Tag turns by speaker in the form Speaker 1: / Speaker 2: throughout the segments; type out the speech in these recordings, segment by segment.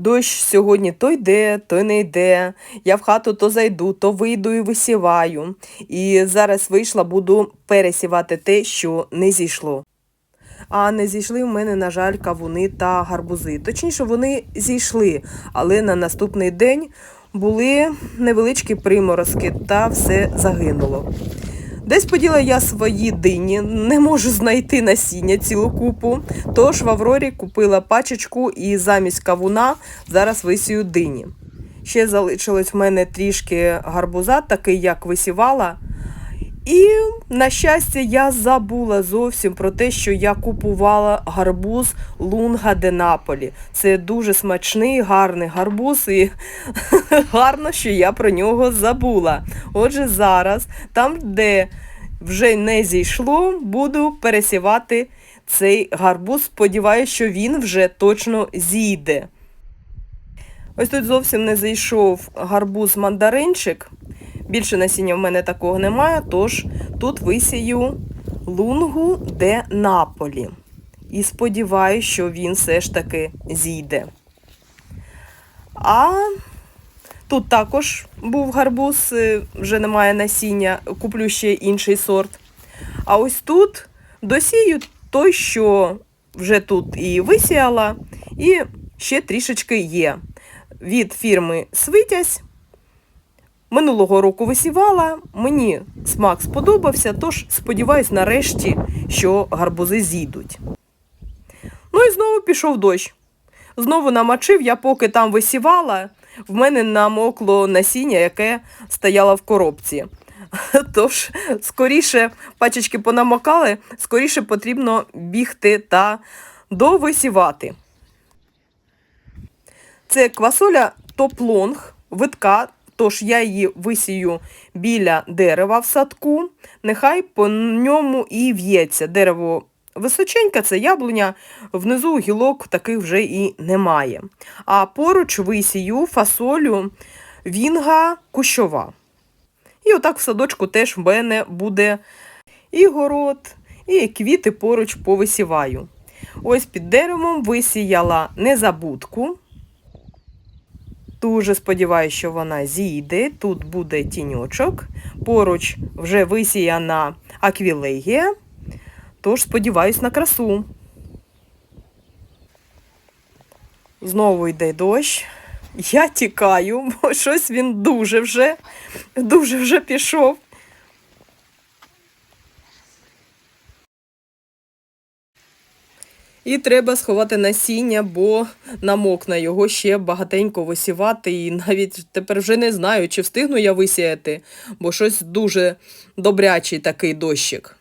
Speaker 1: Дощ сьогодні то йде, то не йде. Я в хату то зайду, то вийду і висіваю. І зараз вийшла, буду пересівати те, що не зійшло. А не зійшли в мене, на жаль, кавуни та гарбузи. Точніше, вони зійшли, але на наступний день були невеличкі приморозки та все загинуло. Десь поділа я свої дині, не можу знайти насіння цілу купу. Тож в Аврорі купила пачечку і замість кавуна зараз висію дині. Ще залишилось в мене трішки гарбуза, такий як висівала. І, на щастя, я забула зовсім про те, що я купувала гарбуз Лунга де Наполі. Це дуже смачний, гарний гарбуз, і гарно, що я про нього забула. Отже, зараз, там, де вже не зійшло, буду пересівати цей гарбуз. Сподіваюся, що він вже точно зійде. Ось тут зовсім не зайшов гарбуз мандаринчик. Більше насіння в мене такого немає, тож тут висію лунгу де Наполі. І сподіваюся, що він все ж таки зійде. А тут також був гарбуз, е, вже немає насіння, куплю ще інший сорт. А ось тут досію той, що вже тут і висіяла, і ще трішечки є. Від фірми Свитязь. Минулого року висівала, мені смак сподобався, тож сподіваюсь нарешті, що гарбузи зійдуть. Ну і знову пішов дощ. Знову намочив, я поки там висівала, в мене намокло насіння, яке стояло в коробці. Тож, скоріше пачечки понамокали, скоріше потрібно бігти та довисівати. Це квасоля топ-лонг, витка, тож я її висію біля дерева в садку. Нехай по ньому і в'ється. Дерево височеньке, це яблуня, внизу гілок таких вже і немає. А поруч висію фасолю вінга кущова. І отак в садочку теж в мене буде і город, і квіти поруч повисіваю. Ось під деревом висіяла незабудку. Дуже сподіваюся, що вона зійде. Тут буде тіньочок. Поруч вже висіяна аквілегія. Тож сподіваюсь на красу. Знову йде дощ. Я тікаю, бо щось він дуже вже, дуже вже пішов. І треба сховати насіння, бо намокне його ще багатенько висівати. І навіть тепер вже не знаю, чи встигну я висіяти, бо щось дуже добрячий такий дощик.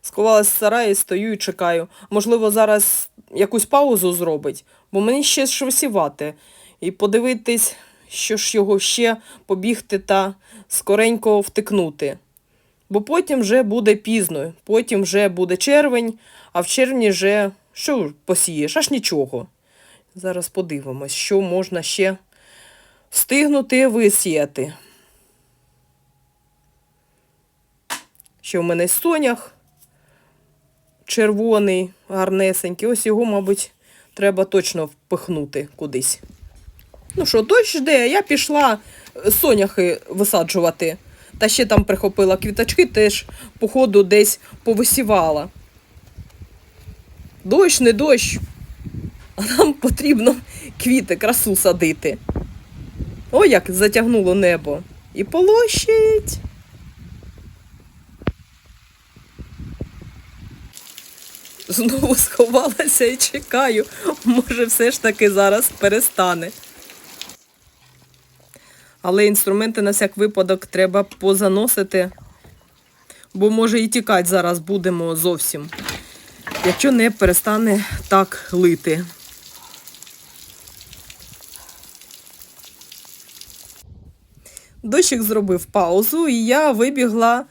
Speaker 1: Сховалась в сараї, стою і чекаю. Можливо, зараз якусь паузу зробить, бо мені ще ж висівати. І подивитись, що ж його ще побігти та скоренько втикнути. Бо потім вже буде пізно, потім вже буде червень, а в червні вже що посієш? Аж нічого. Зараз подивимось, що можна ще встигнути висіяти. Ще в мене сонях червоний, гарнесенький. Ось його, мабуть, треба точно впихнути кудись. Ну що, дощ йде, я пішла соняхи висаджувати. Та ще там прихопила квіточки, теж, походу, десь повисівала. Дощ, не дощ. А нам потрібно квіти, красу садити. О, як затягнуло небо. І полощить. Знову сховалася і чекаю. Може, все ж таки зараз перестане. Але інструменти на всяк випадок треба позаносити, бо може і тікати зараз будемо зовсім, якщо не перестане так лити. Дощик зробив паузу, і я вибігла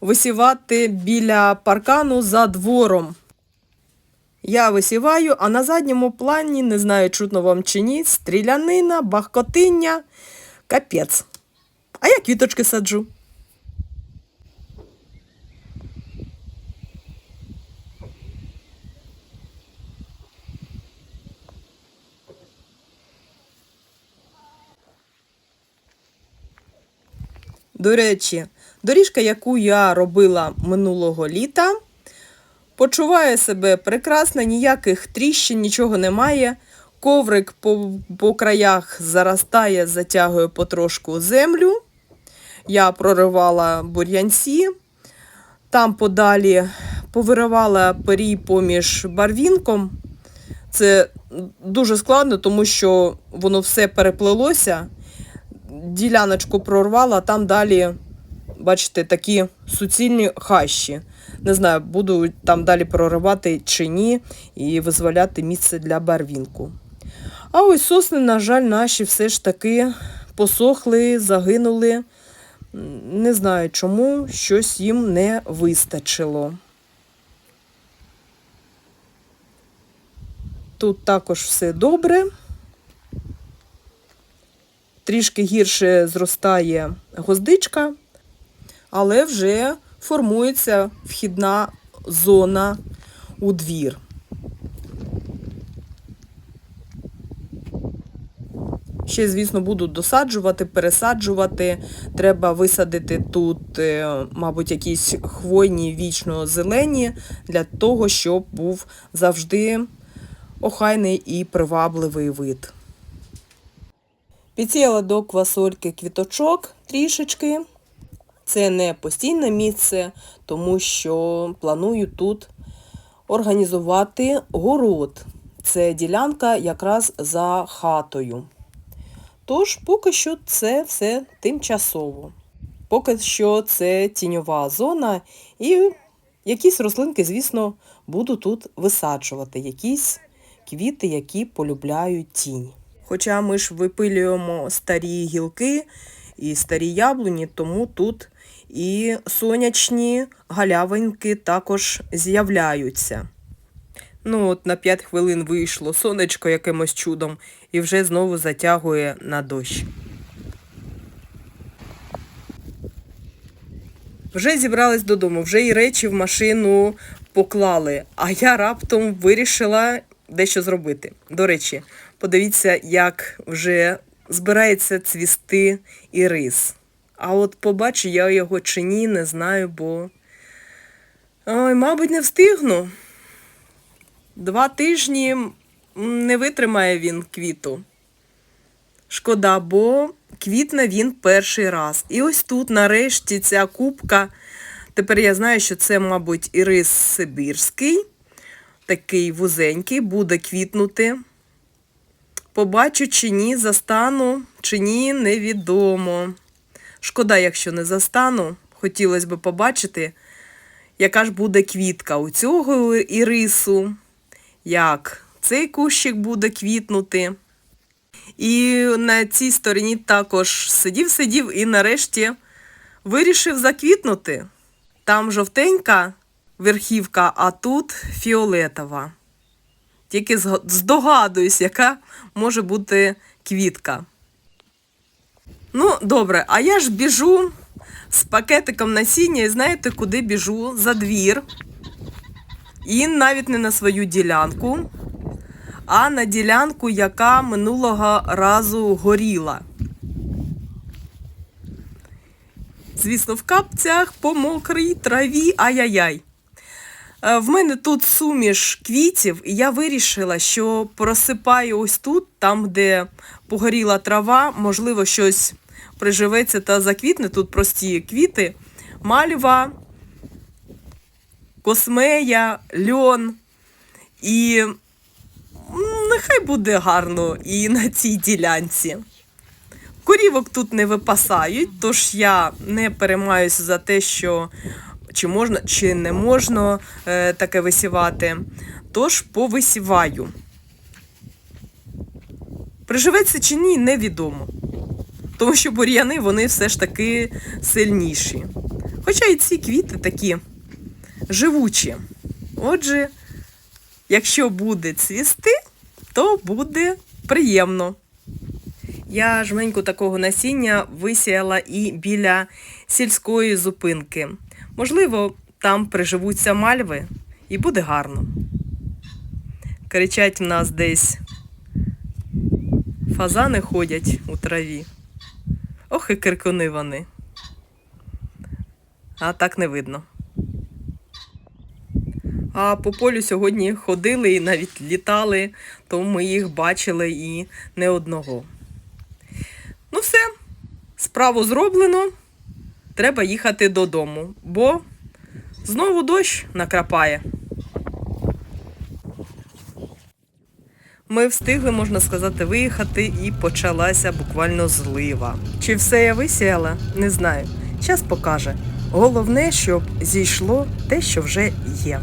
Speaker 1: висівати біля паркану за двором. Я висіваю, а на задньому плані, не знаю, чутно вам чи ні, стрілянина, бахкотиння, капець. А я квіточки саджу. До речі, доріжка, яку я робила минулого літа, почуває себе прекрасно, ніяких тріщин, нічого немає. Коврик по, по краях заростає, затягує потрошку землю. Я проривала бур'янці, там подалі повиривала перій поміж барвінком. Це дуже складно, тому що воно все переплелося. Діляночку прорвала, там далі, бачите, такі суцільні хащі. Не знаю, буду там далі проривати чи ні, і визволяти місце для барвінку. А ось сосни, на жаль, наші все ж таки посохли, загинули. Не знаю чому, щось їм не вистачило. Тут також все добре. Трішки гірше зростає гвоздичка, але вже формується вхідна зона у двір. Ще, звісно, буду досаджувати, пересаджувати. Треба висадити тут, е, мабуть, якісь хвойні вічно зелені для того, щоб був завжди охайний і привабливий вид. Підсіяла до квасольки квіточок трішечки. Це не постійне місце, тому що планую тут організувати город. Це ділянка якраз за хатою. Тож, поки що це все тимчасово. Поки що це тіньова зона, і якісь рослинки, звісно, буду тут висаджувати, якісь квіти, які полюбляють тінь. Хоча ми ж випилюємо старі гілки і старі яблуні, тому тут і сонячні галявинки також з'являються. Ну, от на 5 хвилин вийшло сонечко якимось чудом і вже знову затягує на дощ. Вже зібрались додому, вже і речі в машину поклали, а я раптом вирішила дещо зробити. До речі, подивіться, як вже збирається цвісти ірис. А от побачу я його чи ні, не знаю, бо. Ой, мабуть, не встигну. Два тижні не витримає він квіту. Шкода, бо квітне він перший раз. І ось тут, нарешті, ця кубка. Тепер я знаю, що це, мабуть, ірис сибірський, такий вузенький, буде квітнути. Побачу чи ні, застану, чи ні, невідомо. Шкода, якщо не застану. Хотілося б побачити, яка ж буде квітка у цього ірису, як цей кущик буде квітнути. І на цій стороні також сидів-сидів і нарешті вирішив заквітнути. Там жовтенька верхівка, а тут фіолетова. Тільки здогадуюсь, яка може бути квітка. Ну, добре, а я ж біжу з пакетиком насіння і знаєте, куди біжу? За двір. І навіть не на свою ділянку, а на ділянку, яка минулого разу горіла. Звісно, в капцях по мокрій траві, ай-яй-яй. Е, В мене тут суміш квітів, і я вирішила, що просипаю ось тут, там, де погоріла трава, можливо, щось приживеться та заквітне. Тут прості квіти, мальва, космея, льон. І нехай буде гарно і на цій ділянці. Корівок тут не випасають, тож я не переймаюся за те, що чи можна, чи не можна е, таке висівати. Тож повисіваю. Приживеться чи ні, невідомо. Тому що бур'яни вони все ж таки сильніші. Хоча і ці квіти такі живучі. Отже, якщо буде цвісти, то буде приємно. Я жменьку такого насіння висіяла і біля сільської зупинки. Можливо, там приживуться мальви і буде гарно. Кричать в нас десь фазани ходять у траві. Ох і киркуни вони. А так не видно. А по полю сьогодні ходили і навіть літали, то ми їх бачили і не одного. Ну все, справу зроблено. Треба їхати додому, бо знову дощ накрапає. Ми встигли, можна сказати, виїхати і почалася буквально злива. Чи все я висіяла? Не знаю. Час покаже. Головне, щоб зійшло те, що вже є.